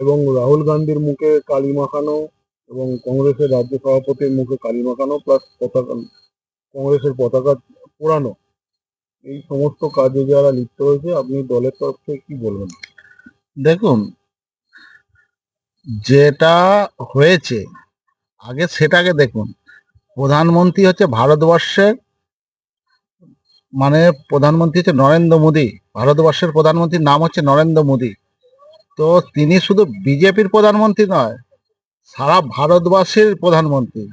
এবং রাহুল গান্ধীর মুখে কালি মাখানো এবং কংগ্রেসের রাজ্য সভাপতির মুখে কালি মাখানো প্লাস পতাকা, কংগ্রেসের পতাকা পোড়ানো, এই সমস্ত কাজে যারা লিপ্ত হয়েছে, আপনি দলের তরফ থেকে কি বলবেন? দেখুন, যেটা হয়েছে, আগে সেটাকে দেখুন, প্রধানমন্ত্রী হচ্ছে ভারতবর্ষের মানে প্রধানমন্ত্রী হচ্ছে নরেন্দ্র মোদী, ভারতবর্ষের প্রধানমন্ত্রীর নাম হচ্ছে নরেন্দ্র মোদী। তো তিনি শুধু বিজেপির প্রধানমন্ত্রী নয়, সারা ভারতবাসীর প্রধানমন্ত্রী।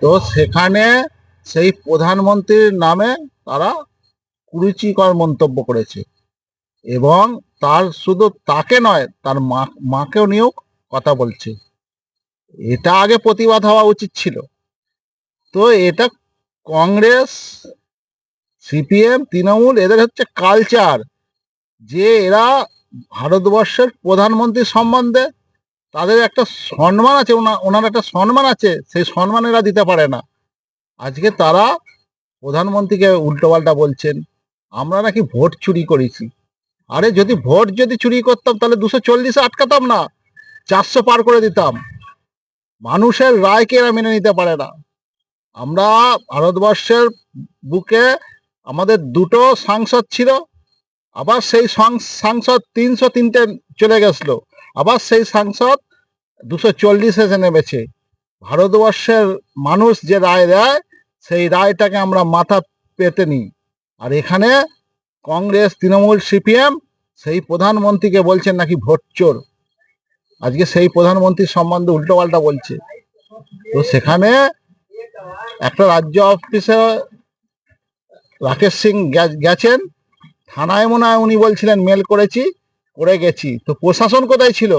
তো সেখানে সেই প্রধানমন্ত্রীর নামে তারা কুরুচিকর মন্তব্য করেছে। এবং তার শুধু তাকে নয়, তার মা, মাকেও নিয়েও কথা বলছে। এটা আগে প্রতিবাদ হওয়া উচিত ছিল। তো এটা কংগ্রেস, সিপিএম, তৃণমূল, এদের হচ্ছে কালচার। যে এরা ভারতবর্ষের প্রধানমন্ত্রী সম্বন্ধে তাদের একটা সম্মান আছে, ওনা- ওনার একটা সম্মান আছে, সেই সম্মান এরা দিতে পারে না। আজকে তারা প্রধানমন্ত্রীকে উল্টোপাল্টা বলছেন, আমরা নাকি ভোট চুরি করেছি। আরে যদি ভোট যদি চুরি করতাম, তাহলে দুশো চল্লিশে আটকাতাম না, চারশো পার করে দিতাম। মানুষের রায়কে এরা মেনে নিতে পারে না। আমরা ভারতবর্ষের বুকে আমাদের দুটো সাংসদ ছিল আবার সেই সাংসদ তিনশো তিনটে চলে গেছিল। আবার সেই সাংসদ দুশো চল্লিশ নেমেছে। ভারতবর্ষের মানুষ যে রায় দেয়, সেই রায়টাকে আমরা মাথা পেতে নিই। আর এখানে কংগ্রেস, তৃণমূল, সিপিএম সেই প্রধানমন্ত্রীকে বলছেন নাকি ভোট চোর। আজকে সেই প্রধানমন্ত্রীর সম্বন্ধে উল্টোপাল্টা বলছে। তো সেখানে একটা রাজ্য অফিসে রাকেশ সিং গেছেন। থানায় মনে হয় উনি বলছিলেন, মেল করেছি, করে গেছি। তো প্রশাসন কোথায় ছিল?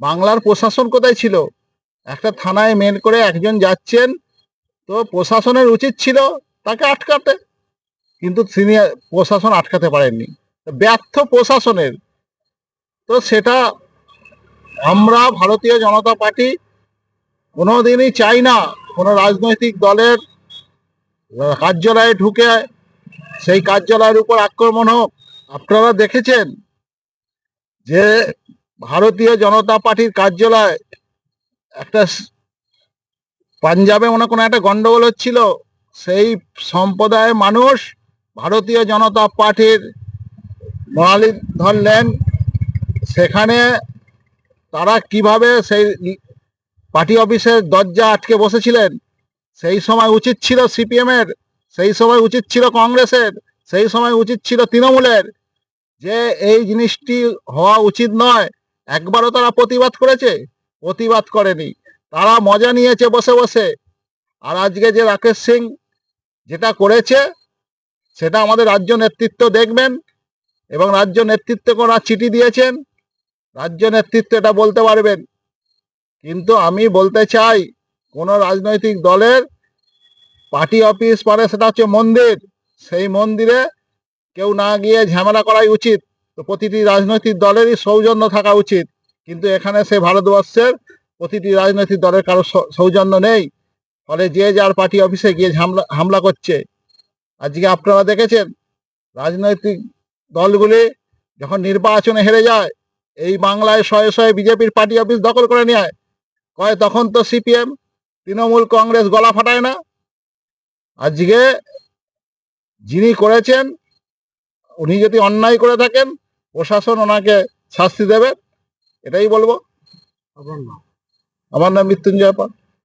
বাংলার প্রশাসন কোথায় ছিল? একটা থানায় মেল করে একজন যাচ্ছেন, তো প্রশাসনের উচিত ছিল তাকে আটকাতে। কিন্তু তিনি প্রশাসন আটকাতে পারেননি। ব্যর্থ প্রশাসনের। তো সেটা আমরা ভারতীয় জনতা পার্টি কোনোদিনই চাই না কোনো রাজনৈতিক দলের কার্যালয়ে ঢুকে সেই কার্যালয়ের উপর আক্রমণ হোক। আপনারা দেখেছেন যে ভারতীয় জনতা পার্টির কার্যালয় একটা পাঞ্জাবে মনে কোনো একটা গন্ডগোল হচ্ছিল, সেই সম্প্রদায়ের মানুষ ভারতীয় জনতা পার্টির মহালি ধরলেন। সেখানে তারা কীভাবে সেই পার্টি অফিসের দরজা আটকে বসেছিলেন, সেই সময় উচিত ছিল সিপিএম এর সেই সময় উচিত ছিল কংগ্রেসের, সেই সময় উচিত ছিল তৃণমূলের। যে এই জিনিসটি হওয়া উচিত নয়, একবারও তারা প্রতিবাদ করেছে, প্রতিবাদ করেনি। তারা মজা নিয়েছে বসে বসে। আর আজকে যে রাকেশ সিং যেটা করেছে, সেটা আমাদের রাজ্য নেতৃত্ব দেখবেন এবং রাজ্য নেতৃত্বকে ওরা চিঠি দিয়েছেন। রাজ্য নেতৃত্ব এটা বলতে পারবেন। কিন্তু আমি বলতে চাই, কোনো রাজনৈতিক দলের পার্টি অফিস মানে সেটা হচ্ছে মন্দির। সেই মন্দিরে কেউ না গিয়ে ঝামেলা করাই উচিত। তো প্রতিটি রাজনৈতিক দলেরই সৌজন্য থাকা উচিত। কিন্তু এখানে সে ভারতবর্ষের প্রতিটি রাজনৈতিক দলের কারও সৌজন্য নেই। ফলে যে যার পার্টি অফিসে গিয়ে হামলা হামলা করছে। আজকে আপনারা দেখেছেন, রাজনৈতিক দলগুলি যখন নির্বাচনে হেরে যায়, এই বাংলায় শয়ে শয়ে বিজেপির পার্টি অফিস দখল করে নেয়। কয় তখন তো সিপিএম, তৃণমূল কংগ্রেস গলা ফাটায় না। আজকে যিনি করেছেন, উনি যদি অন্যায় করে থাকেন, প্রশাসন ওনাকে শাস্তি দেবে, এটাই বলব। আমার নাম মৃত্যুঞ্জয় পাল।